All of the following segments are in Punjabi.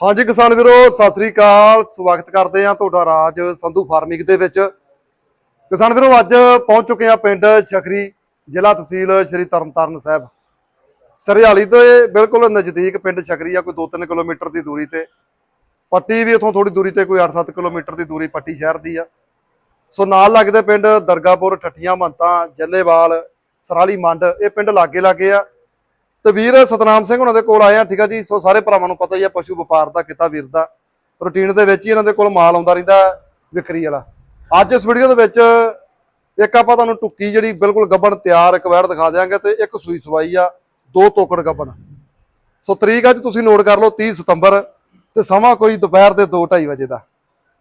ਹਾਂਜੀ ਕਿਸਾਨ ਵੀਰੋ, ਸਤਿ ਸ੍ਰੀ ਅਕਾਲ। ਸਵਾਗਤ ਕਰਦੇ ਆ ਤੁਹਾਡਾ ਰਾਜ ਸੰਧੂ ਫਾਰਮਿੰਗ ਦੇ ਵਿੱਚ। ਕਿਸਾਨ ਵੀਰੋ, ਅੱਜ ਪਹੁੰਚ ਚੁੱਕੇ ਆ ਪਿੰਡ ਛਖਰੀ ਜ਼ਿਲ੍ਹਾ ਤਹਿਸੀਲ ਸ਼੍ਰੀ ਤਰਨਤਾਰਨ ਸਾਹਿਬ। ਸਰਿਆਲੀ ਦੇ ਬਿਲਕੁਲ ਨਜ਼ਦੀਕ ਪਿੰਡ ਛਖਰੀ ਆ, ਕੋਈ 2-3 ਕਿਲੋਮੀਟਰ ਦੀ ਦੂਰੀ ਤੇ। ਪੱਟੀ ਵੀ ਇਥੋਂ ਥੋੜੀ ਦੂਰੀ ਤੇ, ਕੋਈ 8-7 ਕਿਲੋਮੀਟਰ ਦੀ ਦੂਰੀ ਪੱਟੀ ਸ਼ਹਿਰ ਦੀ ਆ। ਸੋ ਨਾਲ ਲੱਗਦੇ ਪਿੰਡ ਦਰਗਾਪੁਰ, ਠੱਠੀਆਂ, ਮੰਤਾਂ, ਜੱਲੇਵਾਲ, ਸਰਾਲੀ ਮੰਡ, ਇਹ ਪਿੰਡ ਲਾਗੇ ਲਾਗੇ ਆ। ਤੇ ਵੀਰ ਸਤਨਾਮ ਸਿੰਘ ਉਹਨਾਂ ਦੇ ਕੋਲ ਆਏ ਆ ਠੀਕ ਆ ਜੀ ਸੋ ਸਾਰੇ ਭਰਾਵਾਂ ਨੂੰ ਪਤਾ ਹੀ ਆ ਪਸ਼ੂ ਵਪਾਰ ਦਾ ਕਿੱਤਾ ਵੀਰ ਦਾ। ਰੂਟੀਨ ਦੇ ਵਿੱਚ ਹੀ ਇਹਨਾਂ ਦੇ ਕੋਲ ਮਾਲ ਆਉਂਦਾ ਰਹਿੰਦਾ ਵਿਕਰੀ ਵਾਲਾ। ਅੱਜ ਇਸ ਵੀਡੀਓ ਦੇ ਵਿੱਚ ਇੱਕ ਆਪਾਂ ਤੁਹਾਨੂੰ ਟੁੱਕੀ ਜਿਹੜੀ ਬਿਲਕੁਲ ਗੱਬਣ ਤਿਆਰ ਇੱਕ ਵੈੜ ਦਿਖਾ ਦਿਆਂਗੇ ਤੇ ਇੱਕ ਸੂਈ ਸਵਾਈ ਆ ਦੋ ਤੋਕੜ ਗੱਬਣ। ਸੋ ਤਰੀਕ ਅੱਜ ਤੁਸੀਂ ਨੋਟ ਕਰ ਲਓ 30 ਸਤੰਬਰ ਤੇ ਸਮਾਂ ਕੋਈ ਦੁਪਹਿਰ ਦੇ 2:30 ਵਜੇ ਦਾ।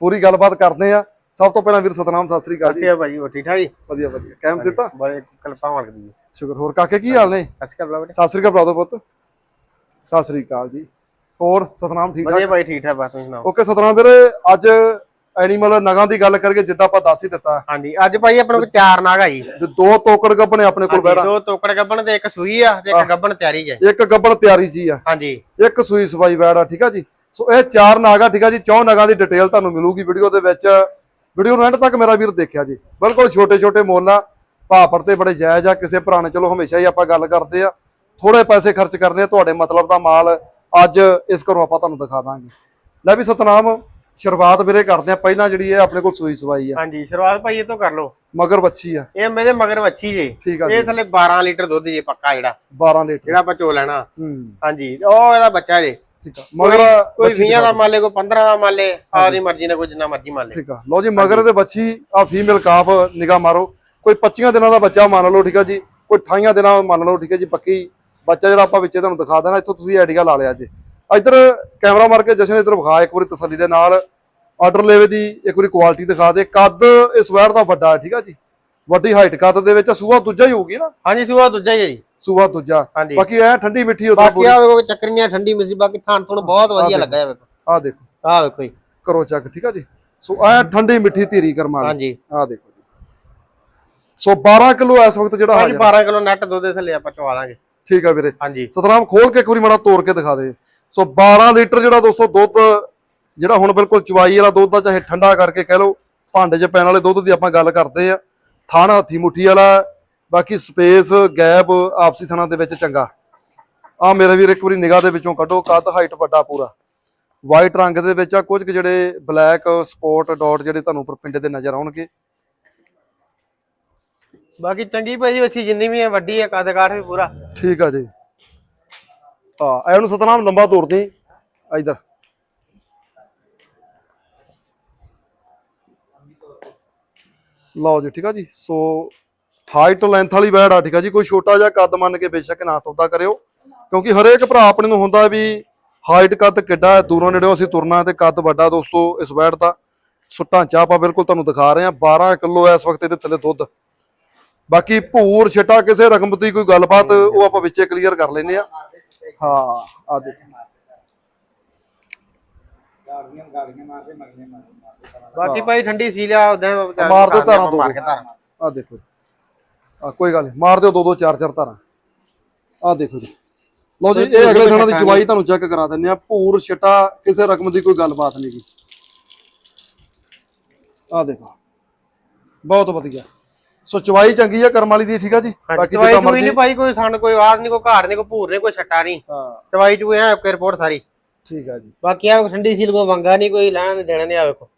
ਪੂਰੀ ਗੱਲਬਾਤ ਕਰਦੇ ਆ। ਸਭ ਤੋਂ ਪਹਿਲਾਂ ਵੀਰ ਸਤਨਾਮ ਸਤਿ ਸ੍ਰੀ ਅਕਾਲ ਜੀ। ਭਾਈ ਉਹ ਠੀਕ ਠਾਕ ਜੀ? ਵਧੀਆ ਵਧੀਆ। ਕੈਮ ਸਿੱਤਾ? ਬੜੇ ਕਲਪਾਂ ਵਰਗਦੀ ਸ਼ੁਕਰ। ਹੋਰ ਕਾਕੇ ਕੀ ਹਾਲ ਨੇ? ਸਤਿ ਸ੍ਰੀ ਅਕਾਲ ਪੁੱਤ। ਸਤਿ ਸ੍ਰੀ ਅਕਾਲ ਜੀ। ਹੋਰ ਸਤਨਾਮ ਠੀਕ ਵਧੀਆ ਠਾਕ ਭਾਈ ਠੀਕ ਠਾਕ ਬਸ ਤੁਸੀਂ ਸੁਣਾਓ? ਓਕੇ ਸਤਨਾਮ ਵੀਰ ਅੱਜ ਐਨੀਮਲ ਨਗਾਂ ਦੀ ਗੱਲ ਕਰਕੇ ਜਿੱਦਾਂ ਆਪਾਂ ਦੱਸ ਹੀ ਦਿੱਤਾ। ਹਾਂਜੀ ਅੱਜ ਭਾਈ ਆਪਣੇ ਕੋਲ ਚਾਰ ਨਾਗ ਆ ਜੀ। ਦੋ ਤੋਕੜ ਗੱਬਣੇ ਆਪਣੇ ਕੋਲ ਬੈੜਾ ਦੋ ਤੋਕੜ ਗੱਬਣ ਤੇ ਇੱਕ ਸੂਈ ਆ ਤੇ ਇੱਕ ਗੱਬਣ ਤਿਆਰੀ ਹੈ ਇੱਕ ਗੱਬਣ ਤਿਆਰੀ ਜੀ ਆ। ਹਾਂਜੀ। ਇੱਕ ਸੂਈ ਸਵਾਈ ਬੈੜਾ ਠੀਕ ਆ ਜੀ? ਸੋ ਇਹ ਚਾਰ ਨਾਗਾ ਠੀਕ ਆ ਜੀ? ਚੌ ਨਗਾਂ ਦੀ ਡਿਟੇਲ ਤੁਹਾਨੂੰ ਮਿਲੂਗੀ ਵੀਡੀਓ ਦੇ ਵਿੱਚ। ਵੀਡੀਓ ਨੂੰ ਐਂਡ ਤੱਕ ਮੇਰਾ ਵੀਰ ਦੇਖਿਆ ਜੀ। ਬਿਲਕੁਲ ਛੋਟੇ ਛੋਟੇ ਮੁੱਲ ਭਾਅ ਤੇ ਬੜੇ ਜਾਇਜ਼ ਆ ਕਿਸੇ ਭਰਾ ਨੇ ਚਲੋ ਹਮੇਸ਼ਾ ਹੀ ਆਪਾਂ ਗੱਲ ਕਰਦੇ ਆ। ਥੋੜੇ ਪੈਸੇ ਖਰਚ ਕਰਨੇ ਆ ਤੁਹਾਡੇ ਮਤਲਬ ਦਾ ਮਾਲ ਅੱਜ ਇਸ ਘਰੋਂ ਆਪਾਂ ਤੁਹਾਨੂੰ ਦਿਖਾ ਦਾਂਗੇ। ਲੈ ਵੀ ਸਤਨਾਮ ਸ਼ੁਰੂਆਤ ਵੀਰੇ ਕਰਦੇ ਆ ਪਹਿਲਾਂ ਜਿਹੜੀ ਇਹ ਆਪਣੇ ਕੋਲ ਸੂਈ ਸਵਾਈ ਆ। ਹਾਂਜੀ ਸ਼ੁਰੂਆਤ ਭਾਈ ਇਹ ਤੋਂ ਕਰ ਲਓ। ਮਗਰ ਬੱਚੀ ਆ। ਇਹ ਮੇਰੇ ਮਗਰ ਵੱਛੀ ਜੀ। ਠੀਕ ਆ ਇਹ ਥੱਲੇ 12 ਲੀਟਰ ਦੁੱਧ ਜੀ ਪੱਕਾ ਜਿਹੜਾ। 12 ਲੀਟਰ। ਜਿਹੜਾ ਆਪਾਂ ਚੋ ਲੈਣਾ। ਹਾਂਜੀ ਉਹ ਇਹਦਾ ਬੱਚਾ ਜੀ। ਠੀਕ ਆ। ਮਗਰ ਕੋਈ ਬੱਚੀ 20 ਦਾ ਮੰਨ ਲੇ ਕੋਈ 15 ਦਾ ਮੰਨ ਲੇ ਆਪਦੀ ਮਰਜ਼ੀ ਨਾਲ ਕੋਈ ਜਿੰਨਾ ਮਰਜ਼ੀ ਮੰਨ ਲੇ ਠੀਕ ਆ। ਲਓ ਜੀ ਮਗਰ ਦੇ ਬੱਚੀ ਆ ਫੀਮੇਲ ਕਾਫ ਨਿਗਾਹ ਮਾਰੋ। ਕੋਈ 25 ਦਿਨਾਂ ਦਾ ਬੱਚਾ ਮੰਨ ਲਓ ਠੀਕ ਆ ਜੀ। ਕੋਈ 28 ਦਿਨਾਂ ਦਾ ਮੰਨ ਲਓ ਠੀਕ ਆ ਜੀ ਪੱਕੀ ਬੱਚਾ ਜਿਹੜਾ ਆਪਾਂ ਵਿੱਚੇ ਤੁਹਾਨੂੰ ਦਿਖਾ ਦੇਣਾ ਇੱਥੋਂ ਤੁਸੀਂ ਆਈਡੀਆ ਲਾ ਲਿਆ ਜੀ। ਇੱਧਰ ਕੈਮਰਾ ਮਾਰ ਕੇ ਜਸ਼ਨ ਇੱਧਰ ਵਿਖਾ ਇੱਕ ਵਾਰੀ ਤਸੱਲੀ ਦੇ ਨਾਲ। ਆਰਡਰ ਲੈਵੇ ਦੀ ਇੱਕ ਵਾਰੀ ਕੁਆਲਿਟੀ ਦਿਖਾ ਦੇ। ਕੱਦ ਇਸ ਵੈਰ ਦਾ ਵੱਡਾ ਹੈ ਠੀਕ ਆ ਜੀ। ਵੱਡੀ ਹਾਈਟ ਕੱਦ ਦੇ ਵਿੱਚ ਸੂਆ ਦੂਜਾ ਹੀ ਹੋਊਗੀ ਨਾ? ਹਾਂਜੀ ਸੂਆ ਦੂਜਾ ਹੀ ਹੈ ਜੀ। ਸੂਆ ਦੂਜਾ। ਬਾਕੀ ਐ ਠੰਡੀ ਮਿੱਠੀ ਉਧਰ ਬਾਕੀ ਆ ਵੇਖੋ ਚੱਕਰੀਆਂ ਠੰਡੀ ਮਿਸੀ ਬਾਕੀ ਥਾਂ ਤੁਹਾਨੂੰ ਬਹੁਤ ਵਧੀਆ ਲੱਗਾ ਹੈ ਵੇਖੋ। ਆ ਦੇਖੋ। ਆ ਵੇਖੋ ਜੀ। ਕਰੋ ਚੱਕ ਠੀਕ ਆ ਜੀ। ਸੋ ਐ ਠੰਡੀ ਮਿੱਠੀ ਧੀਰੀ ਕਰਮਾ ਹਾਂਜੀ। ਆ ਦੇਖੋ। ਸੋ 12 ਕਿਲੋ ਇਸ ਵਕਤ ਜਿਹੜਾ ਹਾਂਜੀ ਹਾਜ਼ਰ 12 ਕਿਲੋ ਨੈਟ ਦੁੱਧ ਦੇ ਥੱਲੇ ਆਪਾਂ ਚਵਾ ਦਾਂਗੇ। ਠੀਕ ਆ ਵੀਰੇ। ਹਾਂਜੀ। ਸਤਨਾਮ ਖੋਲ ਕੇ ਇੱਕ ਵਾਰੀ ਮਾੜਾ ਤੋੜ ਕੇ ਦਿਖਾ ਦੇ। ਸੋ 12 ਲੀਟਰ ਜਿਹੜਾ ਦੋਸਤੋ ਦੁੱਧ ਜਿਹੜਾ ਹੁਣ ਬਿਲਕੁਲ ਚਵਾਈ ਵਾਲਾ ਦੁੱਧ ਆ ਚਾਹੇ ਠੰਡਾ ਕਰਕੇ ਕਹਿ ਲਓ ਭਾਂਡੇ 'ਚ ਪੈਣ ਵਾਲੇ ਦੁੱਧ ਦੀ ਆਪਾਂ ਗੱਲ ਕਰਦੇ ਆ। ਥਾਣਾ ਹੱਥੀ ਮੁੱਠੀ ਵਾਲਾ ਬਾਕੀ ਸਪੇਸ ਗੈਪ ਆਪਸੀ ਥਾਣਾ ਦੇ ਵਿੱਚ ਚੰਗਾ। ਆ ਮੇਰੇ ਵੀਰ ਇੱਕ ਵਾਰੀ ਨਿਗਾਹ ਦੇ ਵਿੱਚੋਂ ਕੱਢੋ ਕੱਦ ਹਾਈਟ ਵੱਡਾ ਪੂਰਾ। ਵਾਈਟ ਰੰਗ ਦੇ ਵਿੱਚ ਆ ਕੁਝ ਜਿਹੜੇ ਬਲੈਕ ਸਪੌਟ ਡਾਟ ਜਿਹੜੇ ਤੁਹਾਨੂੰ ਉੱਪਰ ਪਿੰਡੇ ਦੇ ਨਜ਼ਰ ਆਉਣਗੇ। ਬਾਕੀ ਚੰਗੀ ਭਾਜੀ ਵੱਛੀ ਜਿੰਨੀ ਵੀ ਹੈ ਵੱਡੀ ਹੈ ਕੱਦ ਕਾਠ ਵੀ ਪੂਰਾ। ਠੀਕ ਆ ਜੀ। ਹਾਂ ਇਹਨੂੰ ਸਤਨਾਮ ਲੰਬਾ ਤੋੜਦੀ ਇਧਰ। ਲਓ ਜੀ, ਠੀਕ ਆ ਜੀ। ਸੋ ਹਾਈਟ ਲੈਂਥ ਵਾਲੀ ਬੈੜ ਆ, ਠੀਕ ਆ ਜੀ। ਕੋਈ ਛੋਟਾ ਜਿਹਾ ਕੱਦ ਮੰਨ ਕੇ ਬੇਸ਼ੱਕ ਨਾ ਸੌਦਾ ਕਰਿਓ। ਕਿਉਂਕਿ ਹਰੇਕ ਭਰਾ ਆਪਣੇ ਨੂੰ ਹੁੰਦਾ ਵੀ ਹਾਈਟ ਕੱਦ ਕਿੱਡਾ ਹੈ, ਦੂਰੋਂ ਨੇੜਿਓਂ ਅਸੀਂ ਤੁਰਨਾ ਤੇ ਕੱਦ ਵੱਡਾ ਦੋਸਤੋ, ਇਸ ਬੈੜ ਦਾ। ਸੋ ਢਾਂਚਾ ਆਪਾਂ ਬਿਲਕੁਲ ਤੁਹਾਨੂੰ ਦਿਖਾ ਰਹੇ ਹਾਂ। 12 ਕਿਲੋ ਇਸ ਵਕਤ ਇਹਦੇ ਥੱਲੇ ਦੁੱਧ। ਬਾਕੀ ਭੂਰ ਛਟਾ ਕਿਸੇ ਰਕਮ ਦੀ ਕੋਈ ਗੱਲਬਾਤ ਉਹ ਆਪਾਂ ਵਿੱਚੇ ਕਲੀਅਰ ਕਰ ਲੈਨੇ ਆ ਹਾਂ ਆ ਦੇ ਬਾਕੀ ਭਾਈ ਠੰਡੀ ਸੀ ਲਿਆ ਉਦਾਂ ਮਾਰ ਦਿਓ ਧਾਰਾਂ ਦੋ। ਮਾਰ ਕੇ ਧਾਰਾਂ। ਆ ਦੇਖੋ ਆ ਕੋਈ ਗੱਲ ਨਹੀਂ ਮਾਰ ਦਿਓ ਦੋ ਦੋ ਚਾਰ ਚਾਰ ਧਾਰਾਂ। ਆ ਦੇਖੋ ਜੀ। ਲਓ ਜੀ ਇਹ ਅਗਲੇ ਦਿਨਾਂ ਦੀ ਜਵਾਈ ਤੁਹਾਨੂੰ ਚੈੱਕ ਕਰਾ ਦਿੰਨੇ ਆ ਭੂਰ ਛਟਾ ਕਿਸੇ ਰਕਮ ਦੀ ਕੋਈ ਗੱਲਬਾਤ ਨਹੀਂ ਗੀ। ਆ ਦੇਖੋ। ਬਹੁਤ ਵਧੀਆ। ਸੋ ਚਵਾਈ ਚੰਗੀ ਆ ਕਰਮ ਵਾਲੀ ਦੀ ਠੀਕ ਆ ਜੀ? ਬਾਕੀ ਚਵਾਈ ਮਰਜ਼ੀ ਨਹੀਂ ਭਾਈ ਕੋਈ ਸੰਡ ਕੋਈ ਆਵਾਜ਼ ਨਹੀਂ ਕੋਈ ਘਾੜ ਨਹੀਂ ਕੋਈ ਭੂਰ ਨਹੀਂ ਕੋਈ ਛੱਟਾ ਨਹੀਂ। ਹਾਂ। ਚਵਾਈ ਚੂਈ ਐ ਓਕੇ ਰਿਪੋਰਟ ਸਾਰੀ। ਠੀਕ ਆ ਜੀ। ਬਾਕੀ ਆ ਠੰਡੀ ਸੀਲ ਕੋ ਵੰਗਾ ਨਹੀਂ ਕੋਈ ਲੈਣਾ ਨਹੀਂ ਦੇਣਾ ਨਹੀਂ ਆ ਵੇਖੋ।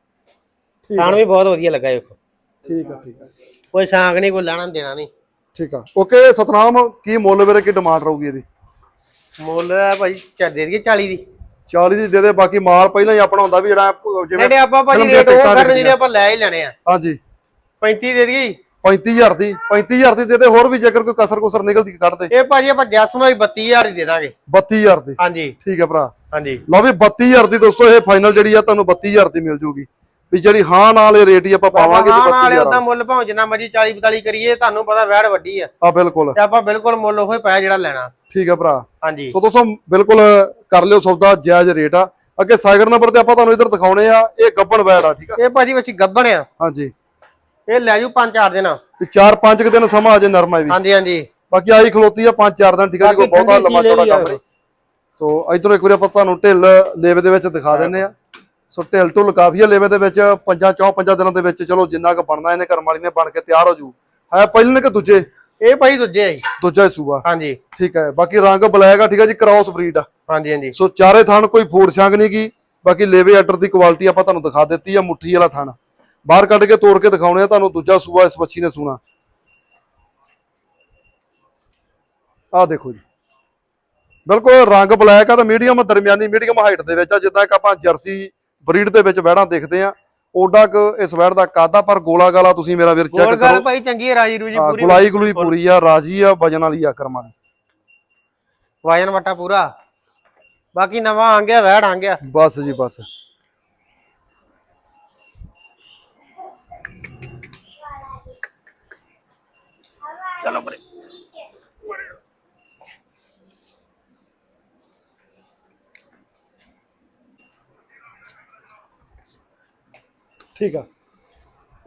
ਆ। ਵੀ ਬਹੁਤ ਵਧੀਆ ਲੱਗਾ ਵੇਖੋ। ਠੀਕ ਆ ਠੀਕ ਆ। ਕੋਈ ਸ਼ਾਂਕ ਨਹੀਂ ਕੋਈ ਲੈਣਾ ਦੇਣਾ ਨਹੀਂ। ਠੀਕ ਆ। ਓਕੇ ਸਤਨਾਮ ਕੀ ਮੁੱਲ ਵੀਰੇ ਕੀ ਡਿਮਾਂਡ ਰਹੂਗੀ ਇਹਦੀ? ਮੁੱਲ ਹੈ ਭਾਈ ਚੱਲ ਦੇ ਦਈਏ 40 ਦੀ। 40 ਦੀ ਦੇ ਦੇ ਬਾਕੀ ਮਾਲ ਪਹਿਲਾਂ ਹੀ ਆਪਣਾ ਹੁੰਦਾ ਵੀ ਜਿਹੜਾ ਜਿਵੇਂ ਜਿਹੜੇ ਆਪਾਂ ਭਾਜੀ ਰੇਟ ਉਹ ਕਰਨ ਜਿਹੜੇ ਆਪਾਂ ਲੈ ਹੀ ਲੈਣੇ ਆ। ਹਾਂਜੀ। 35 ਦੇ ਦਈਏ। 35000 ਦੀ 35000 ਦੀ ਦੇ ਦੇ ਹੋਰ ਵੀ ਜੇਕਰ ਕੋਈ ਕਸਰ ਕੁਸਰ ਨਿਕਲਦੀ ਕੱਢ ਦੇ। ਇਹ ਭਾਜੀ ਆਪਾਂ ਜੈਸ ਨੂੰ ਹੀ 32000 ਹੀ ਦੇ ਦਾਂਗੇ। 32000 ਦੀ। ਹਾਂਜੀ। ਠੀਕ ਹੈ ਭਰਾ। ਹਾਂਜੀ। ਲਓ ਵੀ 32000 ਦੀ ਦੋਸਤੋ ਇਹ ਫਾਈਨਲ ਜਿਹੜੀ ਆ ਤੁਹਾਨੂੰ 32000 ਦੀ ਮਿਲ ਜੂਗੀ। ਵੀ ਜਿਹੜੀ ਹਾਂ ਨਾਲ ਇਹ ਰੇਟ ਹੀ ਆਪਾਂ ਪਾਵਾਂਗੇ ਹਾਂ ਤੇ ਨਾਲੇ 32000 ਉਦਾਂ ਮੁੱਲ ਭਾਵੇਂ ਜਿੰਨਾ ਮਰਜ਼ੀ 40 42 ਕਰੀਏ ਤੁਹਾਨੂੰ ਪਤਾ ਵੈੜ ਵੱਡੀ ਆ। ਆ ਬਿਲਕੁਲ। ਤੇ ਆਪਾਂ ਬਿਲਕੁਲ ਮੁੱਲ ਉਹੀ ਪਾਇਆ ਜਿਹੜਾ ਲੈਣਾ। ਠੀਕ ਹੈ ਭਰਾ। ਹਾਂਜੀ। ਸੋ ਦੋਸਤੋ ਬਿਲਕੁਲ ਕਰ ਲਿਓ ਸੌਦਾ ਜਾਇਜ਼ ਰੇਟ ਆ। ਅੱਗੇ ਸਾਈਡ ਨੰਬਰ ਤੇ ਆਪਾਂ ਤੁਹਾਨੂੰ ਇੱਧਰ ਦਿਖਾਉਣੇ ਆ ਇਹ ਗੱਬਣ ਵੈੜ ਆ ਠੀਕ ਆ? ਇਹ ਭਾਜੀ ਵਿੱਚ ਗੱਬਣ ਆ। ਹਾਂਜੀ। ਇਹ ਲੈ ਜੂ 5-4 ਦਿਨ। ਵੀ 4-5 ਦਿਨ ਸਮਾਂ ਅਜੇ ਨਰਮ ਹੈ ਵੀ। ਹਾਂਜੀ ਹਾਂਜੀ। ਬਾਕੀ ਆਈ ਖਲੋਤੀ ਆ 5-4 ਦਿਨ ਠੀਕ ਜੀ ਕੋਈ ਬਹੁਤਾ ਲੰਮਾ ਚੌੜਾ ਕੰਮ ਨਹੀਂ। ਸੋ ਇਧਰੋਂ ਇੱਕ ਵਾਰੀ ਆਪਾਂ ਤੁਹਾਨੂੰ ਢਿੱਲ ਲੇਵੇ ਦੇ ਵਿੱਚ ਦਿਖਾ ਦਿੰਨੇ ਆ। ਸੋ ਢਿੱਲ ਢੁੱਲ ਕਾਫੀ ਆ ਲੇਵੇ ਦੇ ਵਿੱਚ ਪੰਜਾਂ ਚੌਂ ਪੰਜਾਂ ਦਿਨਾਂ ਦੇ ਵਿੱਚ ਚਲੋ ਜਿੰਨਾ ਕੁ ਬਣਨਾ ਇਹਨੇ ਕਰਮ ਵਾਲੀ ਨੇ ਬਣ ਕੇ ਤਿਆਰ ਹੋ ਜੂ। ਹੈ ਪਹਿਲੇ ਕਿ ਦੂਜੇ? ਇਹ ਭਾਈ ਦੂਜੇ ਆ ਜੀ। ਦੂਜਾ ਹੀ ਸੂਆ। ਹਾਂਜੀ। ਠੀਕ ਹੈ ਬਾਕੀ ਰੰਗ ਬਲੈਕ ਆ ਠੀਕ ਹੈ ਜੀ ਕ੍ਰਾਸ ਬਰੀਡ ਆ। ਹਾਂਜੀ ਹਾਂਜੀ। ਸੋ ਚਾਰੇ ਥਣ ਕੋਈ ਫੋੜ ਛਾਂਗ ਨਹੀਂ ਕੀ ਬਾਕੀ ਲੇਵੇ ਆਰਡਰ ਦੀ ਕੁਆਲਿਟੀ ਆਪਾਂ ਤੁਹਾਨੂੰ ਦਿਖਾ ਦਿੱਤੀ ਆ ਮੁੱਠੀ ਵਾਲਾ ਥਣ। ਬਾਹਰ ਕੱਢ ਕੇ ਤੋੜ ਕੇ ਦਿਖਾਉਣੇ ਆ ਤੁਹਾਨੂੰ ਦੂਜਾ ਸੂਆ ਇਸ ਬੱਚੀ ਨੇ ਸੂਣਾ। ਆਹ ਦੇਖੋ ਜੀ। ਬਿਲਕੁਲ ਰੰਗ ਬਲੈਕ ਆ ਤਾਂ ਮੀਡੀਅਮ ਦਰਮਿਆਨੀ ਮੀਡੀਅਮ ਹਾਈਟ ਦੇ ਵਿੱਚ ਆ ਜਿੱਦਾਂ ਕਿ ਆਪਾਂ ਜਰਸੀ ਬਰੀਡ ਦੇ ਵਿੱਚ ਵਹਿੜਾਂ ਦੇਖਦੇ ਆ। ਓਡਾ ਕ ਇਸ ਵਹਿੜ ਦਾ ਕਾਦਾ ਪਰ ਗੋਲਾ ਗਾਲਾ ਤੁਸੀਂ ਮੇਰਾ ਵੀਰ ਗੋਲ ਚੈੱਕ ਗੱਲ ਕਰੋ। ਭਾਈ ਚੰਗੀ ਹੈ ਰਾਜੀ ਰੂਜੀ ਪੂਰੀ। ਗੁਲਾਈ ਗੁਲੂਈ ਪੂਰੀ ਆ ਰਾਜੀ ਆ ਵਜਨ ਵਾਲੀ ਆ ਕਰਮਾਂ ਦੀ। ਵਜਨ ਵਟਾ ਪੂਰਾ। ਬਾਕੀ ਨਵਾਂ ਆ ਗਿਆ ਵੈੜ ਆ ਗਿਆ ਬਸ ਜੀ ਬਸ। ਚਲੋ ਬਰੇ ਠੀਕ ਆ।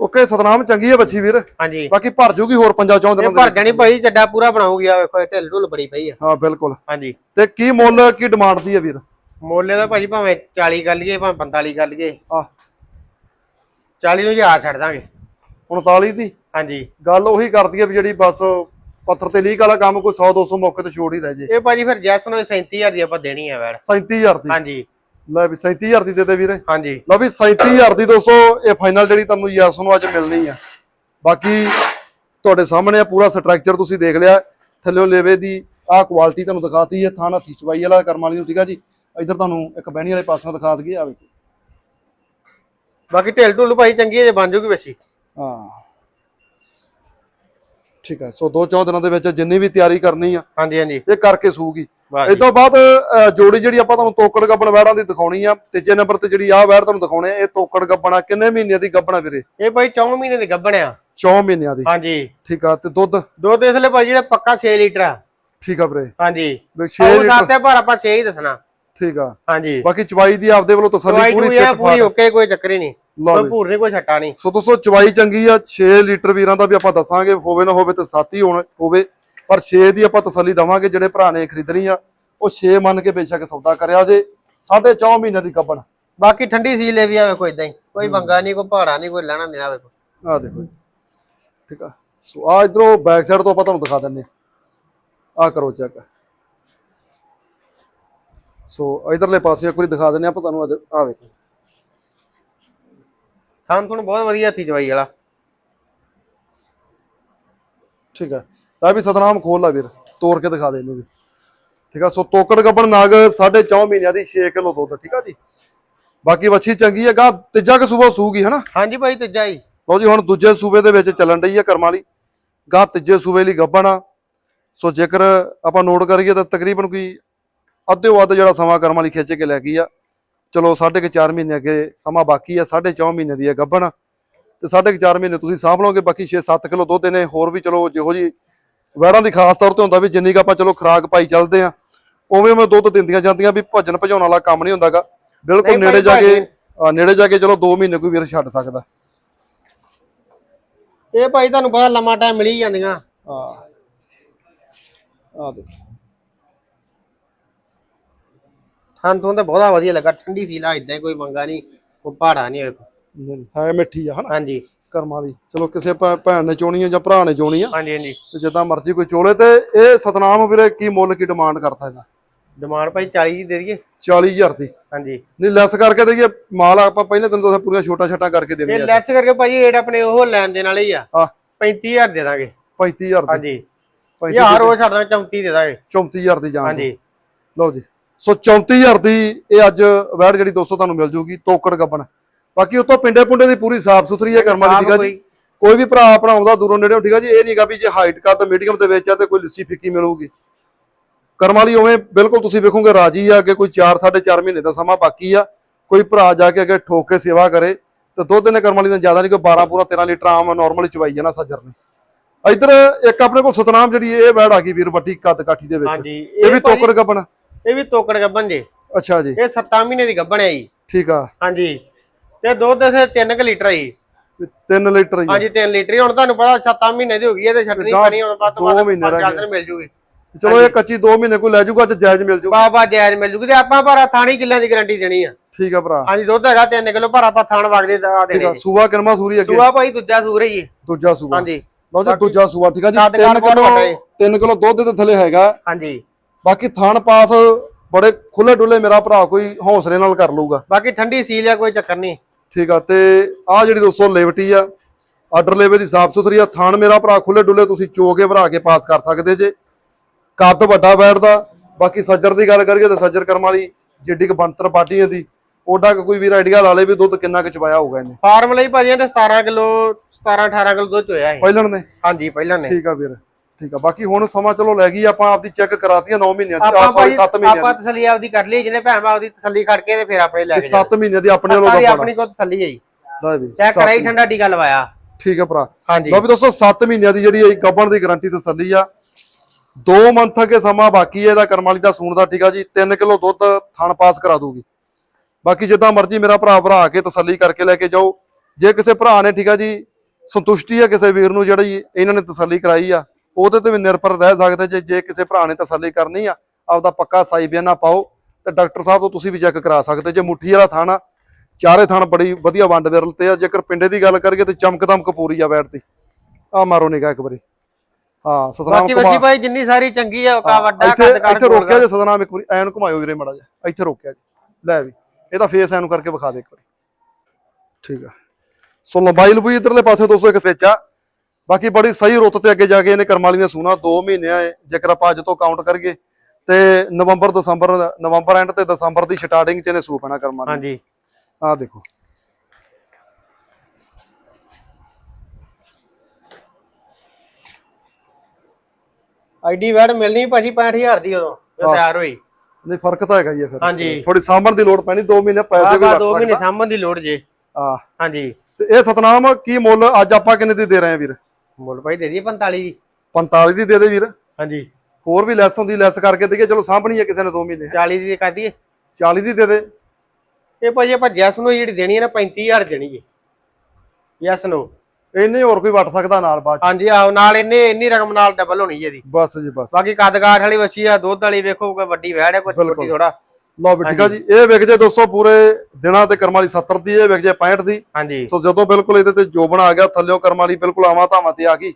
ਓਕੇ ਸਤਨਾਮ ਚੰਗੀ ਆ ਬੱਚੀ ਵੀਰ? ਹਾਂਜੀ। ਬਾਕੀ ਭਰ ਜੂਗੀ ਹੋਰ ਪੰਜਾਂ ਚੌਂ ਦਿਨਾਂ ਇਹ ਦੇ ਭਰ ਵਿੱਚ। ਜਾਣੀ ਭਾਈ ਚੱਡਾ ਪੂਰਾ ਬਣਾਉਗੀ ਆ ਵੇਖੋ ਇਹ ਢਿੱਲ ਢੁੱਲ ਬੜੀ ਪਈ ਆ। ਹਾਂ ਬਿਲਕੁਲ। ਹਾਂਜੀ। ਤੇ ਕੀ ਮੁੱਲ ਕੀ ਡਿਮਾਂਡ ਦੀ ਆ ਵੀਰ? ਮੋਲੇ ਦਾ ਭਾਜੀ ਭਾਵੇਂ 40 ਕਰ ਲਈਏ ਭਾਵੇਂ 45 ਕਰ ਲਈਏ। ਆ 40 ਨੂੰ ਹਜ਼ਾਰ ਛੱਡ ਦਾਂਗੇ। 39 ਦੀ? ਹਾਂਜੀ। ਗੱਲ ਉਹੀ ਕਰਦੀ ਆ ਵੀ ਜਿਹੜੀ ਬਸ ਪੱਥਰ ਤੇ ਲੀਕ ਵਾਲਾ ਕੰਮ ਕੋਈ 100 200 ਮੌਕੇ ਤੇ ਛੋੜ ਹੀ ਰਹਿ ਜੇ। ਇਹ ਭਾਜੀ ਫਿਰ ਜੈਸ ਨੂੰ 37000 ਦੀ ਆਪਾਂ ਦੇਣੀ ਆ ਵੈੜ 37000 ਦੀ? ਹਾਂਜੀ। ਲੈ ਵੀ 37000 ਦੀ ਦੇ ਦੇ ਵੀਰੇ। ਹਾਂਜੀ। ਲਓ ਵੀ 37000 ਦੀ ਦੋਸਤੋ ਇਹ ਫਾਈਨਲ ਜਿਹੜੀ ਤੁਹਾਨੂੰ ਯੈਸ ਨੂੰ ਅੱਜ ਮਿਲਣੀ ਆ। ਬਾਕੀ ਤੁਹਾਡੇ ਸਾਹਮਣੇ ਆ ਪੂਰਾ ਸਟਰਕਚਰ ਤੁਸੀਂ ਦੇਖ ਲਿਆ। ਥੱਲੇੋਂ ਲੇਵੇ ਦੀ ਆਹ ਕੁਆਲਿਟੀ ਤੁਹਾਨੂੰ ਦਿਖਾਤੀ ਹੈ ਥਾਣਾ ਹੱਥੀ ਚਵਾਈ ਵਾਲਾ ਕਰਮ ਵਾਲੀ ਨੂੰ ਠੀਕ ਆ ਜੀ? ਇੱਧਰ ਤੁਹਾਨੂੰ ਇੱਕ ਬਹਿਣੀ ਵਾਲੇ ਪਾਸੋਂ ਦਿਖਾ ਦਈਏ ਆ ਵੇਖੋ। ਬਾਕੀ ਢਿੱਲ ਢੁੱਲ ਭਾਈ ਚੰਗੀ ਹੈ ਜੇ ਬਣ ਜੂਗੀ ਵੈਸੀ। ਹਾਂ। ਠੀਕ ਹੈ ਸੋ ਦੋ ਚੌਂ ਦਿਨਾਂ ਦੇ ਵਿੱਚ ਜਿੰਨੀ ਵੀ ਤਿਆਰੀ ਕਰਨੀ ਆ ਹਾਂਜੀ ਹਾਂਜੀ। ਇਹ ਕਰਕੇ ਸੂਗੀ। ਇਸ ਤੋਂ ਬਾਅਦ ਜੋੜੀ ਜਿਹੜੀ ਆਪਾਂ ਤੁਹਾਨੂੰ ਤੋਕੜ ਗੱਬਣ ਵੈੜਾਂ ਦੀ ਦਿਖਾਉਣੀ ਆ ਤੀਜੇ ਨੰਬਰ ਤੇ ਜਿਹੜੀ ਆਹ ਵੈੜ ਤੁਹਾਨੂੰ ਦਿਖਾਉਣੇ ਆ ਇਹ ਤੋਕੜ ਗੱਬਣਾ ਕਿੰਨੇ ਮਹੀਨਿਆਂ ਦੀ ਗੱਬਣਾ ਵੀਰੇ? ਇਹ ਭਾਈ 4 ਮਹੀਨੇ ਦੇ ਗੱਭਣ ਆ। 4 ਮਹੀਨਿਆਂ ਦੀ। ਹਾਂਜੀ। ਠੀਕ ਆ ਤੇ ਦੁੱਧ? ਦੁੱਧ ਇਸ ਲਈ ਭਾਜੀ ਜਿਹੜਾ ਪੱਕਾ 6 ਲੀਟਰ ਆ। ਠੀਕ ਆ ਵੀਰੇ। ਹਾਂਜੀ। ਵੀ 6 ਉਹ ਲੀਟਰ ਸਾਤੇ ਪਰ ਆਪਾਂ 6 ਹੀ ਦੱਸਣਾ। ਠੀਕ ਆ। ਹਾਂਜੀ। ਬਾਕੀ ਚਵਾਈ ਦੀ ਆਪਦੇ ਵੱਲੋਂ ਤਸੱਲੀ ਪੂਰੀ ਫਿੱਟ ਪੂਰੀ ਓਕੇ ਕੋਈ ਚੱਕਰ ਹੀ ਨਹੀਂ। ਕੋਈ ਵੀ। ਭੂਰ ਨਹੀਂ ਕੋਈ ਛੱਟਾ ਨਹੀਂ। ਸੋ ਦੋਸਤੋ ਚਵਾਈ ਚੰਗੀ ਆ 6 ਲੀਟਰ ਵੀਰਾਂ ਦਾ ਵੀ ਆਪਾਂ ਦੱਸਾਂਗੇ ਹੋਵੇ ਨਾ ਹੋਵੇ ਤੇ 7 ਹੀ ਹੋਣ ਹੋਵੇ। ਪਰ 6 ਦੀ ਆਪਾਂ ਤਸੱਲੀ ਦਵਾਂਗੇ ਜਿਹੜੇ ਭਰਾ ਨੇ ਖਰੀਦਣੀ ਆ ਉਹ 6 ਮੰਨ ਕੇ ਬੇਸ਼ੱਕ ਸੌਦਾ ਕਰਿਆ ਜੇ 4.5 ਮਹੀਨਿਆਂ ਦੀ ਗੱਬਣ। ਬਾਕੀ ਠੰਡੀ ਸੀਲ ਇਹ ਵੀ ਆਵੇ ਕੋਈ ਇਦਾਂ ਹੀ। ਕੋਈ ਬੰਗਾ ਨਹੀਂ ਕੋਈ ਪਹਾੜਾ ਨਹੀਂ ਕੋਈ ਲੈਣਾ ਦੇਣਾ ਵੇਖੋ ਆ ਦੇਖੋ। ਠੀਕ ਆ। ਸੋ ਆ ਇਧਰੋਂ ਬੈਕ ਸਾਈਡ ਤੋਂ ਆਪਾਂ ਤੁਹਾਨੂੰ ਦਿਖਾ ਦਿੰਨੇ ਆ ਆ ਕਰੋ ਚੈੱਕ। ਸੋ ਇਧਰਲੇ ਪਾਸੇ ਇੱਕ ਵਾਰੀ ਦਿਖਾ ਦਿੰਨੇ ਆਪਾਂ ਤੁਹਾਨੂੰ ਆ ਵੇਖੋ। ਥਾਂ ਤੁਹਾਨੂੰ ਬਹੁਤ ਵਧੀਆ ਥੀ ਜਵਾਈ ਵਾਲਾ। ਠੀਕ ਹੈ। ਲੈ ਵੀ ਸਤਨਾਮ ਖੋਲ ਲਾ ਵੀਰ ਤੋੜ ਕੇ ਦਿਖਾ ਦੇ ਇਹਨੂੰ ਵੀ। ਠੀਕ ਆ ਸੋ ਤੋਕੜ ਗੱਬਣ ਨਾਗ 4.5 ਮਹੀਨਿਆਂ ਦੀ 6 ਕਿਲੋ ਦੁੱਧ ਠੀਕ ਆ ਜੀ। ਬਾਕੀ ਵੱਛੀ ਚੰਗੀ ਹੈਗਾ ਤੀਜਾ ਕਿ ਸੂਬਾ ਸੂਗੀ ਹਨਾ? ਹਾਂਜੀ ਭਾਈ ਤੀਜਾ ਹੀ। ਲਓ ਜੀ ਹੁਣ ਦੂਜੇ ਸੂਬੇ ਦੇ ਵਿੱਚ ਚੱਲਣ ਡਈ ਆ ਕਰਮਾਂ ਵਾਲੀ। ਗਾਂ ਤੀਜੇ ਸੂਬੇ ਲਈ ਗੱਬਣ ਆ। ਸੋ ਜੇਕਰ ਆਪਾਂ ਨੋਟ ਕਰੀਏ ਤਾਂ ਤਕਰੀਬਨ ਕੋਈ ਅੱਧੇ ਵੱਧ ਜਿਹੜਾ ਸਮਾਂ ਕਰਮਾਂ ਵਾਲੀ ਖਿੱਚ ਕੇ ਲੈ ਗਈ ਆ। ਚਲੋ ਸਾਢੇ ਕੁ ਚਾਰ ਮਹੀਨੇ ਅੱਗੇ ਸਮਾਂ ਬਾਕੀ ਆ ਸਾਢੇ ਚੌਂ ਮਹੀਨੇ ਦੀ ਆ। ਗੱਬਣ ਤੇ ਸਾਢੇ ਕੁ ਚਾਰ ਮਹੀਨੇ ਤੁਸੀਂ ਸਾਂਭ ਲਓਗੇ ਬਾਕੀ 6-7 ਕਿਲੋ ਦੁੱਧ ਨੇ ਹੋਰ ਵੀ ਚਲੋ ਜਿਹੋ ਜੀ ਵੈੜਾਂ ਦੀ ਖਾਸ ਤੌਰ ਤੇ ਹੁੰਦਾ ਵੀ ਜਿੰਨੀ ਕੁ ਆਪਾਂ ਚਲੋ ਖਰਾਕ ਪਾਈ ਚੱਲਦੇ ਆ ਉਵੇਂ ਉਵੇਂ ਦੁੱਧ ਦਿੰਦੀਆਂ ਜਾਂਦੀਆਂ ਵੀ ਭੱਜਣ ਭਜਾਉਣ ਵਾਲਾ ਕੰਮ ਨਹੀਂ ਹੁੰਦਾਗਾ। ਬਿਲਕੁਲ ਨੇੜੇ ਜਾ ਕੇ ਨੇੜੇ ਜਾ ਕੇ ਚਲੋ 2 ਮਹੀਨੇ ਕੋਈ ਵੀਰ ਛੱਡ ਸਕਦਾ। ਇਹ ਭਾਈ ਤੁਹਾਨੂੰ ਪਤਾ ਲੰਮਾ ਟਾਈਮ ਮਿਲ ਹੀ ਜਾਂਦੀਆਂ। ਆ ਆ ਦੇਖ। ਥਾਂ ਤੁਹਾਨੂੰ ਤਾਂ ਬਹੁਤਾ ਵਧੀਆ ਲੱਗਾ। ਠੰਡੀ ਸੀਲਾ ਇਦਾਂ ਕੋਈ ਬੰਗਾ ਨਹੀਂ ਕੋਈ ਪਹਾੜਾ ਨਹੀਂ ਨਹੀਂ, ਹੈ ਮਿੱਠੀ ਆ ਹਨਾ? ਹਾਂਜੀ। ਕਰਮ ਵਾਲੀ ਚਲੋ ਕਿਸੇ ਭੈ- ਭੈਣ ਨੇ ਚੋਣੀ ਆ ਜਾਂ ਭਰਾ ਨੇ ਚੋਣੀ ਆ ਹਾਂਜੀ ਹਾਂਜੀ। ਤੇ ਜਿੱਦਾਂ ਮਰਜ਼ੀ ਕੋਈ ਚੋਲੇ ਤੇ ਇਹ ਸਤਨਾਮ ਵੀਰੇ ਕੀ ਮੁੱਲ ਕੀ ਡਿਮਾਂਡ ਕਰਦਾ ਇਹਦਾ? ਡਿਮਾਂਡ ਭਾਈ 40 ਦੀ ਦੇ ਦਈਏ। 40000 ਦੀ। ਹਾਂਜੀ। ਨਹੀਂ ਲੈਸ ਕਰਕੇ ਦੇਈਏ ਮਾਲ ਆਪਾਂ ਪਹਿਲੇ ਦਿਨ ਤੋਂ ਪੂਰੀਆਂ ਛੋਟਾ ਛੱਟਾਂ ਕਰਕੇ ਇਹ ਦੇਣੀਆਂ ਲੈਸ ਕਰਕੇ ਭਾਜੀ ਰੇਟ ਆਪਣੇ ਉਹ ਲੈਣ ਦੇਣ ਵਾਲੇ ਹੀ ਆ। ਆ 35000 ਦੇ ਦਾਂਗੇ। 35000 ਦੀ। ਹਾਂਜੀ। 35 ਯਾਰ ਉਹ ਛੱਡ ਦਾਂਗੇ 34 ਦੇ ਦਾਂਗੇ। 34000 ਦੀ ਜਾਣ ਹਾਂਜੀ। ਲਓ ਜੀ। ਸੋ 34000 ਦੀ ਇਹ ਅੱਜ ਵੈੜ ਜਿਹੜੀ ਦੋਸਤੋ ਤੁਹਾਨੂੰ ਮਿਲ ਜੂਗੀ ਤੋਕੜ ਗੱਬਣ। ਬਾਕੀ ਉਤੋਂ ਪਿੰਡੇ ਪੁੰਡੇ ਦੀ ਪੂਰੀ ਸਾਫ਼ ਸੁਥਰੀ ਹੈ ਕਰਮਾਂ ਦੀ ਠੀਕ ਆ ਜੀ? ਕੋਈ- ਵੀ ਭਰਾ ਆਪਣਾ ਆਉਂਦਾ ਦੂਰੋਂ ਨੇੜੇੋਂ ਠੀਕ ਆ ਜੀ? ਇਹ ਨਹੀਂਗਾ ਵੀ ਜੇ ਹਾਈਟ ਕਾ ਤਾਂ ਮੀਡੀਅਮ ਦੇ ਵਿੱਚ ਆ ਤੇ ਕੋਈ ਲੱਸੀ ਫਿੱਕੀ ਮਿਲੂਗੀ। ਕਰਮ ਵਾਲੀ ਉਵੇਂ ਬਿਲਕੁਲ ਤੁਸੀਂ ਵੇਖੋਗੇ ਰਾਜੀ ਆ ਕਿ ਕੋਈ 4 4.5 ਮਹੀਨੇ ਦਾ ਸਮਾਂ ਬਾਕੀ ਆ। ਕੋਈ ਭਰਾ ਜਾ ਕੇ ਅੱਗੇ ਠੋਕ ਕੇ ਸੇਵਾ ਕਰੇ ਤੇ ਦੁੱਧ ਨੇ ਕਰਮ ਵਾਲੀ ਦਾ ਜ਼ਿਆਦਾ ਨਹੀਂ ਕੋਈ 12 ਪੂਰਾ 13 ਲੀਟਰ ਆਮ ਨਾਰਮਲੀ ਚਵਾਈ ਜਾਣਾ ਸੱਜਰ ਨੇ ਇੱਧਰ ਇੱਕ ਆਪਣੇ ਕੋਲ ਸਤਨਾਮ ਜਿਹੜੀ ਇਹ ਵੈੜ ਆ ਗਈ ਵੀਰ ਵੱਡੀ ਕੱਦ ਕਾਠੀ ਦੇ ਵਿੱਚ। ਇਹ ਵੀ ਤੋਕੜ ਗੱਬਣ। ਇਹ ਵੀ ਤੋਕੜ ਗੱਬਨ ਜੇ। ਅੱਛਾ ਜੀ। ਇਹ 7 ਮਹੀਨੇ ਦੀ ਗੱਬਣ ਹੈ ਜੀ। ਠੀਕ ਆ। ਹਾਂਜੀ। ਤੇ ਦੁੱਧ ਇਥੇ 3 ਲੀਟਰ ਹੈ ਜੀ। 3 ਲੀਟਰ ਆ। ਹਾਂਜੀ 3 ਲੀਟਰ ਹੁਣ ਤੁਹਾਨੂੰ ਪਤਾ 7 ਮਹੀਨੇ ਦੀ ਹੋ ਗਈ ਹੈ ਤੇ ਛੱਡਣੀ ਪੈਣੀ ਹੁਣ ਵੱਧ ਤੋਂ ਦੋ ਵੱਧ ਮਹੀਨੇ ਰਹਿ ਚਾਰ ਗਏ। ਦਿਨ ਮਿਲ ਜੂਗੀ। ਚਲੋ ਇਹ ਕੱਚੀ 2 ਮਹੀਨੇ ਕੋਈ ਲੈ ਜਾਊਗਾ ਅੱਜ ਜਾਇਜ਼ ਮਿਲ ਜਾਊਗਾ ਬਾਬਾ ਜਾਇਜ਼ ਮਿਲ ਜੂਗੀ ਤੇ ਆਪਾਂ ਪਰ ਥਾਣੀ ਕਿੱਲਿਆਂ ਦੀ ਗਾਰੰਟੀ ਦੇਣੀ ਆ। ਠੀਕ ਆ ਭਰਾ। ਹਾਂਜੀ ਦੁੱਧ ਹੈਗਾ 3 ਕਿਲੋ ਪਰ ਆਪਾਂ ਥਾਣ ਵਗਦੇ ਦਾ ਠੀਕ ਦੇਣੇ। ਆ ਸੂਆ ਕਿਨਮਾ ਸੂਰੀ ਅੱਗੇ। ਸੂਆ ਭਾਈ ਦੂਜਾ ਸੂਰ ਹੀ ਹੈ ਦੂਜਾ ਸੂਆ। ਹਾਂਜੀ। ਲਓ ਜੀ ਦੂਜਾ ਸੂਆ ਠੀਕ ਆ ਜੀ। ਕੱਦ 3 ਕਾਠ ਬਹੁਤ ਕਿਲੋ ਵੱਡਾ ਏ। 3 ਕਿਲੋ ਦੁੱਧ ਦੇ ਥੱਲੇ ਹੈਗਾ। ਹਾਂਜੀ। ਬਾਕੀ ਥਣ ਪਾਸ ਬੜੇ ਖੁੱਲੇ ਡੁੱਲੇ ਮੇਰਾ ਭਰਾ ਕੋਈ ਹੌਸਲੇ ਨਾਲ ਕਰ ਲਊਗਾ। ਬਾਕੀ ਠੰਡੀ ਸੀਲ ਆ ਕੋਈ ਚੱਕਰ ਨਹੀਂ। ਠੀਕ ਆ ਤੇ ਆ ਜਿਹੜੀ ਦੋਸਤੋ ਲੇਵਟੀ ਆ ਆਰਡਰ ਲੇਵੇ ਦੀ ਸਾਫ਼ ਸੁਥਰੀ ਆ। ਥਣ ਮੇਰਾ ਭਰਾ ਖੁੱਲੇ ਡੁੱਲੇ ਤੁਸੀਂ ਚੋ ਕੇ ਭਰਾ ਕੇ ਪਾਸ ਕਰ ਸਕਦੇ ਜੇ। ਕੱਦ ਵੱਡਾ ਬੈਠਦਾ ਬਾਕੀ ਸੱਜਰ ਦੀ ਗੱਲ ਕਰੀਏ ਤਾਂ ਸੱਜਰ ਕਰਮ ਵਾਲੀ ਜਿੱਡੀ ਕ ਬੰਤਰ ਪਾਰਟੀ ਦੀ ਓਡਾ ਕੁ ਕੋਈ ਵੀਰ ਆਈਡੀਆ ਲਾ ਲੇ ਵੀ ਦੁੱਧ ਕਿੰਨਾ ਕੁ ਚਵਾਇਆ ਹੋਊਗਾ ਇਹਨੇ। ਫਾਰਮ ਲਈ ਭਾਜੀ ਇਹਨੇ 17 ਕਿਲੋ 17 18 ਕਿਲੋ ਦੁੱਧ ਚੋਇਆ ਹੈ ਪਹਿਲਣ ਨੇ? ਹਾਂਜੀ ਪਹਿਲਾਂ ਨੇ। ਠੀਕ ਆ ਵੀਰ। ਠੀਕ ਆ ਬਾਕੀ ਹੁਣ ਸਮਾਂ ਚਲੋ ਲੈ ਗਈ ਆਪਾਂ ਆਪਦੀ ਚੈੱਕ ਕਰਾਤੀਆਂ 9 ਮਹੀਨਿਆਂ ਦੀ ਆਪਾਂ ਆ ਸੌਰੀ ਭਾਜੀ 7 ਮਹੀਨਿਆਂ ਆਪਾਂ ਤਸੱਲੀ ਆਪਦੀ ਕਰ ਲਈ ਜਿਹਨੇ ਭੈਣ ਆਪਦੀ ਤਸੱਲੀ ਕਰਕੇ ਤੇ ਫਿਰ ਆਪਣੇ ਲੈ ਦੀ ਕੇ 7 ਮਹੀਨਿਆਂ ਦੀ ਆਪਣੇ ਵੱਲੋਂ ਦਾ ਆਪਣੀ ਕੋ ਤਸੱਲੀ ਹੈ ਜੀ। ਲੈ ਵੀ ਚੈੱਕ ਕਰਾਈ ਠੰਡਾ ਟੀਕਾ ਲਵਾਇਆ। ਠੀਕ ਆ ਭਰਾ। ਹਾਂਜੀ। ਲਓ ਵੀ ਦੋਸਤੋ 7 ਮਹੀਨਿਆਂ ਦੀ ਜਿਹੜੀ ਇਹ ਗੱਬਣ ਦੀ ਗਾਰੰਟੀ ਤਸੱਲੀ ਆ। 2 ਮੰਥ ਅੱਗੇ ਸਮਾਂ ਬਾਕੀ ਹੈ ਇਹਦਾ ਕਰਮ ਵਾਲੀ ਦਾ ਸੂਣ ਦਾ ਠੀਕ ਆ ਜੀ 3 ਕਿਲੋ ਦੁੱਧ ਥਣ ਪਾਸ ਕਰਾ ਦੂਗੀ ਬਾਕੀ ਜਿੱਦਾਂ ਮਰਜ਼ੀ ਮੇਰਾ ਭਰਾ ਭਰਾ ਕੇ ਤਸੱਲੀ ਕਰਕੇ ਲੈ ਕੇ ਜਾਓ। ਜੇ ਕਿਸੇ ਭਰਾ ਨੇ ਠੀਕ ਆ ਜੀ ਸੰਤੁਸ਼ਟੀ ਆ ਕਿਸੇ ਵੀਰ ਨੂੰ ਜਿਹੜੀ ਇਹਨਾਂ ਨੇ ਤਸੱਲੀ ਕਰਾਈ ਆ ਉਹਦੇ ਤੇ ਵੀ ਨਿਰਭਰ ਰਹਿ ਸਕਦੇ ਜੇ ਜੇ ਕਿਸੇ ਭਰਾ ਨੇ ਤਸੱਲੀ ਕਰਨੀ ਆ ਆਪਦਾ ਪੱਕਾ ਸਾਈ ਬਿਆਨਾ ਪਾਓ ਤੇ ਡਾਕਟਰ ਸਾਹਿਬ ਤੋਂ ਤੁਸੀਂ ਵੀ ਚੈੱਕ ਕਰਾ ਸਕਦੇ। ਜੇ ਮੁੱਠੀ ਵਾਲਾ ਥਣ ਚਾਰੇ ਥਣ ਬੜੀ ਵਧੀਆ ਵੰਡ ਵਿਰਲ ਤੇ ਆ ਜੇਕਰ ਪਿੰਡੇ ਦੀ ਗੱਲ ਕਰੀਏ ਤੇ ਚਮਕ ਦਮਕ ਪੂਰੀ ਆ ਬੈਠ ਦੀ। ਆ ਮਾਰੋ ਨਿਗਾਹ ਇੱਕ ਵਾਰੀ। ਹਾਂ ਸਤਨਾਮ ਬਾਕੀ ਵਸੀ ਭਾਈ ਜਿੰਨੀ ਸਾਰੀ ਚੰਗੀ ਆ ਕਾ ਵੱਡਾ ਕੱਦ ਕਰ ਇੱਥੇ ਰੋਕਿਆ ਜੇ ਸਤਨਾਮ ਇੱਕ ਵਾਰੀ ਐਨ ਘੁਮਾਇਓ ਵੀਰੇ ਮੜਾ ਜਾ ਇੱਥੇ ਰੋਕਿਆ ਜੀ। ਲੈ ਵੀ ਇਹਦਾ ਫੇਸ ਐਨ ਕਰਕੇ ਵਿਖਾ ਦੇ ਇੱਕ ਵਾਰੀ। ਠੀਕ ਆ। ਸੋ ਲੰਬਾਈ ਲੰਬੂਈ ਇਧਰਲੇ ਪਾਸੇ ਦੋਸਤੋ ਇੱਕ ਸਵਿਚ ਆ। ਬਾਕੀ ਬੜੀ ਸਹੀ ਰੁੱਤ ਤੇ ਅੱਗੇ ਜਾ ਕੇ ਇਹਨੇ ਕਰਮਾਲੀ ਦੀਆਂ ਸੂਣਾ 2 ਮਹੀਨੇ ਆ ਜੇਕਰ ਆਪਾਂ ਅੱਜ ਤੋਂ ਕਾਊਂਟ ਕਰੀਏ ਤੇ ਨਵੰਬਰ ਦਸੰਬਰ ਨਵੰਬਰ ਐਂਡ ਤੇ ਦਸੰਬਰ ਦੀ ਸਟਾਰਟਿੰਗ ਚ ਇਹਨੇ ਸੂ ਪੈਣਾ ਕਰਮਾਲੀ ਹਾਂਜੀ। ਆ ਦੇਖੋ। ਆਈਡੀ ਵੈਡ ਮਿਲਣੀ ਭਾਜੀ 65000 ਦੀ ਉਦੋਂ ਜਦੋਂ ਤਿਆਰ ਹੋਈ। ਨਹੀਂ ਫ਼ਰਕ ਤਾਂ ਹੈਗਾ ਹੀ ਆ ਫਿਰ। ਹਾਂਜੀ। ਥੋੜੀ ਸਾਂਭਣ ਦੀ ਲੋੜ ਪੈਣੀ 2 ਮਹੀਨੇ ਪੈਸੇ ਵੀ ਆਹ ਲੱਗ ਦੋ ਮਹੀਨੇ ਸਕਦਾ ਸਾਂਭਣ ਦੀ ਲੋੜ ਜੇ। ਆ ਹਾਂਜੀ। ਤੇ ਇਹ ਸਤਨਾਮ ਕੀ ਮੁੱਲ ਅੱਜ ਆਪਾਂ ਕਿੰਨੇ ਦੀ ਦੇ ਰਹੇ ਆ ਵੀਰ? ਮੁੱਲ ਭਾਈ ਦੇ ਦਈਏ 45 ਦੀ 45 ਦੀ ਦੇ ਦੇ ਵੀਰ। ਹਾਂਜੀ। ਹੋਰ ਵੀ ਲੈਸ ਹੁੰਦੀ ਲੈਸ ਕਰਕੇ ਦੇਈਏ। ਚਲੋ ਸਾਂਭਣੀ ਹੈ ਕਿਸੇ ਨੇ 2 ਮਹੀਨੇ। 40 ਦੀ ਕਰ ਦਈਏ। 40 ਦੀ ਦੇ ਦੇ। ਇਹ ਭਾਜੀ ਆਪਾਂ ਜੈਸ ਨੂੰ ਜਿਹੜੀ ਦੇਣੀ ਹੈ ਨਾ 35000 ਦੇਣੀ ਹੈ ਯੈਸ ਨੂੰ। ਇੰਨੇ ਹੋਰ ਕੋਈ ਵਟ ਸਕਦਾ ਨਾਲ ਬਾਅਦ। ਹਾਂਜੀ ਆਹੋ ਨਾਲ ਇੰਨੇ ਇੰਨੀ ਰਕਮ ਨਾਲ ਡਬਲ ਹੋਣੀ ਹੈ ਇਹਦੀ। ਬਸ ਜੀ ਬਸ। ਬਾਕੀ ਕੱਦਗਾਠ ਵਾਲੀ ਵੱਛੀ ਆ ਦੁੱਧ ਵਾਲੀ ਵੇਖੋ ਕੋਈ ਵੱਡੀ ਵੈੜ ਹੈ ਕੋਈ। ਛੋਟੀ ਥੋੜਾ ਲਓ ਵੀ ਠੀਕ ਆ ਜੀ। ਇਹ ਵਿਕ ਜੇ ਦੋਸਤੋ ਪੂਰੇ ਦਿਨਾਂ ਤੇ ਕਰਮ ਵਾਲੀ 70 ਦੀ ਇਹ ਵਿਕ ਜੇ 65 ਦੀ। ਹਾਂਜੀ। ਸੋ ਜਦੋਂ ਬਿਲਕੁਲ ਇਹਦੇ ਤੇ ਜੋਬਣ ਆ ਗਿਆ ਥੱਲਿਓ ਕਰਮ ਵਾਲੀ ਬਿਲਕੁਲ ਆਵਾਂ ਧਾਵਾਂ ਤੇ ਆ ਗਈ।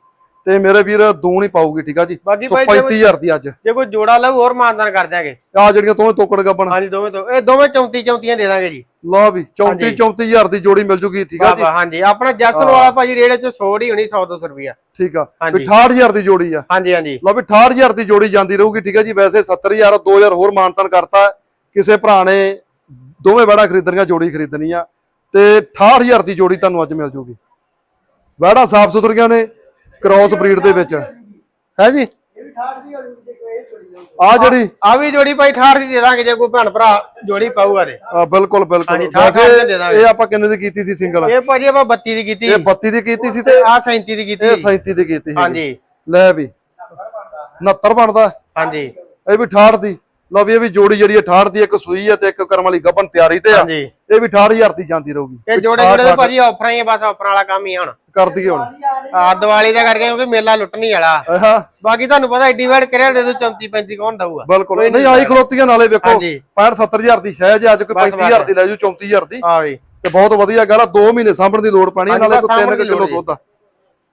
ਤੇ ਮੇਰੇ ਵੀਰ ਦੂਣ ਹੀ ਪਾਊਗੀ ਠੀਕ ਆ ਜੀ। ਬਾਕੀ ਸੋ ਭਾਈ ਜੇ 35000 ਦੀ ਅੱਜ। ਜੇ ਕੋਈ ਜੋੜਾ ਲਊ ਹੋਰ ਮਾਨਦਾਨ ਕਰ ਦਿਆਂਗੇ। ਆ ਜਿਹੜੀਆਂ ਦੋਵੇਂ ਤੋਕੜ ਗੱਬਣ। ਹਾਂਜੀ ਦੋਵੇਂ ਤੋਂ ਇਹ ਦੋਵੇਂ 34 34 ਦੇ ਦਾਂਗੇ ਜੀ। ਲਓ ਵੀ 34 ਹਾਂਜੀ। 34000 ਦੀ ਜੋੜੀ ਮਿਲ ਜੂਗੀ ਠੀਕ ਆ ਜੀ। ਹਾਂਜੀ। ਆਪਣਾ ਜੈਸਨ ਵਾਲਾ ਭਾਜੀ ਰੇੜੇ ਚ ਛੋੜ ਹੀ ਹੋਣੀ 100 200 ਰੁਪਿਆ ਠੀਕ ਆ। ਵੀ ਹਾਂਜੀ। 68000 ਦੀ ਜੋੜੀ ਆ। ਹਾਂਜੀ ਹਾਂਜੀ। ਲਓ ਵੀ 68000 ਦੀ ਜੋੜੀ ਜਾਂਦੀ ਰਹੂਗੀ ਠੀਕ ਹੈ ਜੀ। ਵੈਸੇ 70000 2000 ਹੋਰ ਮਾਨਤਨ ਕਰਤਾ। ਕਿਸੇ ਭਰਾ ਨੇ ਦੋਵੇਂ ਵੜਾ ਖਰੀਦਣੀਆਂ ਜੋੜੀ ਖਰੀਦਣੀ ਆ ਤੇ 68000 ਦੀ ਜੋੜੀ ਤੁਹਾਨੂੰ ਅੱਜ ਮਿਲ ਜੂਗੀ। ਵੜਾ ਸਾਫ਼ ਸੁਥਰੀਆਂ ਨੇ ਕ੍ਰਾਸ ਬਰੀਡ ਦੇ ਵਿੱਚ। ਹੈ ਜੀ? ਆ ਜਿਹੜੀ ਆ ਵੀ ਜੋੜੀ ਭਾਈ 68 ਦੀ ਦੇ ਦਾਂਗੇ ਜੇ ਕੋਈ ਭੈਣ ਭਰਾ ਜੋੜੀ ਪਾਊਗਾ ਤੇ। ਆ, ਬਿਲਕੁਲ ਬਿਲਕੁਲ। ਹਾਂਜੀ, 68 ਦੀ ਦੇ ਦਾਂਗੇ। ਇਹ ਆਪਾਂ ਕਿੰਨੇ ਦੀ ਕੀਤੀ ਸੀ ਸਿੰਗਲ? ਇਹ ਭਾਜੀ ਆਪਾਂ 32 ਦੀ ਕੀਤੀ। ਇਹ 32 ਦੀ ਕੀਤੀ ਸੀ ਤੇ ਆ 37 ਦੀ ਕੀਤੀ। ਇਹ 37 ਦੀ ਕੀਤੀ ਸੀ ਹਾਂਜੀ ਲੈ ਵੀ। 69 ਬਣਦਾ। ਹਾਂਜੀ। ਇਹ ਵੀ 68 ਦੀ। ਲਓ ਵੀ ਇਹ ਵੀ ਜੋੜੀ ਜਿਹੜੀ ਹੈ 68 ਦੀ ਇੱਕ ਸੂਈ ਹੈ ਤੇ ਇੱਕ ਕਰਮ ਵਾਲੀ ਗੱਬਨ ਤਿਆਰੀ ਤੇ ਆ। ਹਾਂਜੀ। ਇਹ ਵੀ 68000 ਦੀ ਜਾਂਦੀ ਰਹੂਗੀ। ਇਹ ਜੋੜੇ ਜੋੜੇ ਦੇ ਭਾਜੀ ਆਫਰਾਂ ਹੀ ਆ, ਬਸ ਆਫਰਾਂ ਵਾਲਾ ਕੰਮ ਹੀ ਆ ਹੁਣ। ਕਰ ਦਈਏ ਹੁਣ। ਆ ਦੀਵਾਲੀ ਦਾ ਕਰਕੇ ਕਿਉਂਕਿ ਮੇਲਾ ਲੁੱਟਣੀ ਵਾਲਾ। ਬਾਕੀ ਤੁਹਾਨੂੰ ਪਤਾ ਏਡੀ ਵੈਡ ਕਰਿਆ ਦੇ ਦੋ 34 35 ਕੌਣ ਦਊਗਾ। ਬਿਲਕੁਲ। ਨਹੀਂ ਆਈ ਖਲੋਤੀਆਂ ਨਾਲੇ ਵੇਖੋ ਹਾਂਜੀ। 65 70000 ਦੀ ਸ਼ਹਿ ਜੇ ਅੱਜ ਕੋਈ ਬਸ, 35000 ਦੀ ਲੈ ਜੂ 34000 ਦੀ। ਆ ਵੀ। ਤੇ ਬਹੁਤ ਵਧੀਆ ਗੱਲ ਆ 2 ਮਹੀਨੇ ਸਾਂਭਣ ਦੀ ਲੋੜ ਪੈਣੀ ਆ, ਹਾਂਜੀ, ਨਾਲੇ ਬਸ ਕੋਈ 3 ਸਾਂਭਣ ਦੀ ਕਿਲੋ ਲੋੜ ਦੁੱਧ ਆ।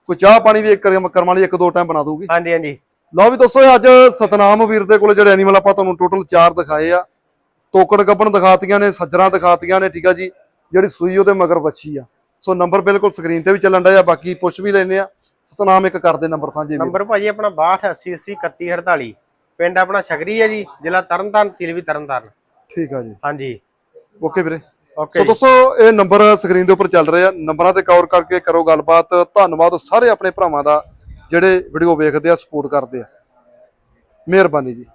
ਕੋਈ ਚਾਹ ਪਾਣੀ ਵੀ ਇੱਕ ਕਰਮ ਕਰਮ ਵਾਲੀ ਇੱਕ ਦੋ ਟਾਈਮ ਬਣਾ ਦੂਗੀ ਹਾਂਜੀ ਹਾਂਜੀ। ਲਓ ਵੀ ਦੋਸਤੋ ਅੱਜ ਸਤਨਾਮ ਵੀਰ ਦੇ ਕੋਲੇ ਜਿਹੜੇ ਐਨੀਮਲ ਆਪਾਂ ਤੁਹਾਨੂੰ ਟੋਟਲ 4 ਦਿਖਾਏ ਆ। ਤੋਕੜ ਗੱਬਣ ਦਿਖਾਤੀਆਂ ਨੇ ਸੱਜਰਾਂ ਦਿਖਾਤੀਆਂ ਨੇ ਠੀਕ ਆ ਜੀ? ਜਿਹੜੀ ਸੂਈ ਉਹਦੇ ਮਗਰ ਵੱਛੀ ਆ। ਸੋ ਨੰਬਰ ਬਿਲਕੁਲ ਸਕਰੀਨ ਤੇ ਵੀ ਚੱਲਣ ਡਿਆ ਬਾਕੀ ਪੁੱਛ ਵੀ ਲੈਨੇ ਆ। ਸਤਨਾਮ ਇੱਕ ਕਰਦੇ ਨੰਬਰ ਸਾਂਝੇ ਵੀ ਨੰਬਰ ਭਾਜੀ ਆਪਣਾ 62 80 80 31 48 ਪਿੰਡ ਆਪਣਾ ਛਗਰੀ ਹੈ ਜੀ ਜ਼ਿਲ੍ਹਾ ਤਰਨਤਾਰਨ ਤਹਿਸੀਲ ਵੀ ਤਰਨਤਾਰਨ। ਠੀਕ ਆ ਜੀ। ਹਾਂਜੀ। ਓਕੇ ਵੀਰੇ। ਓਕੇ ਸੋ ਦੋਸਤੋ ਇਹ ਨੰਬਰ ਸਕਰੀਨ ਦੇ ਉੱਪਰ ਚੱਲ ਰਹੇ ਆ। ਨੰਬਰਾਂ ਤੇ ਕੌਰ ਕਰਕੇ ਕਰੋ ਗੱਲਬਾਤ। ਧੰਨਵਾਦ ਸਾਰੇ ਆਪਣੇ ਭਰਾਵਾਂ ਦਾ। ਜਿਹੜੇ ਵੀਡੀਓ ਵੇਖਦੇ ਆ ਸਪੋਰਟ ਕਰਦੇ ਆ। ਮਿਹਰਬਾਨੀ ਜੀ।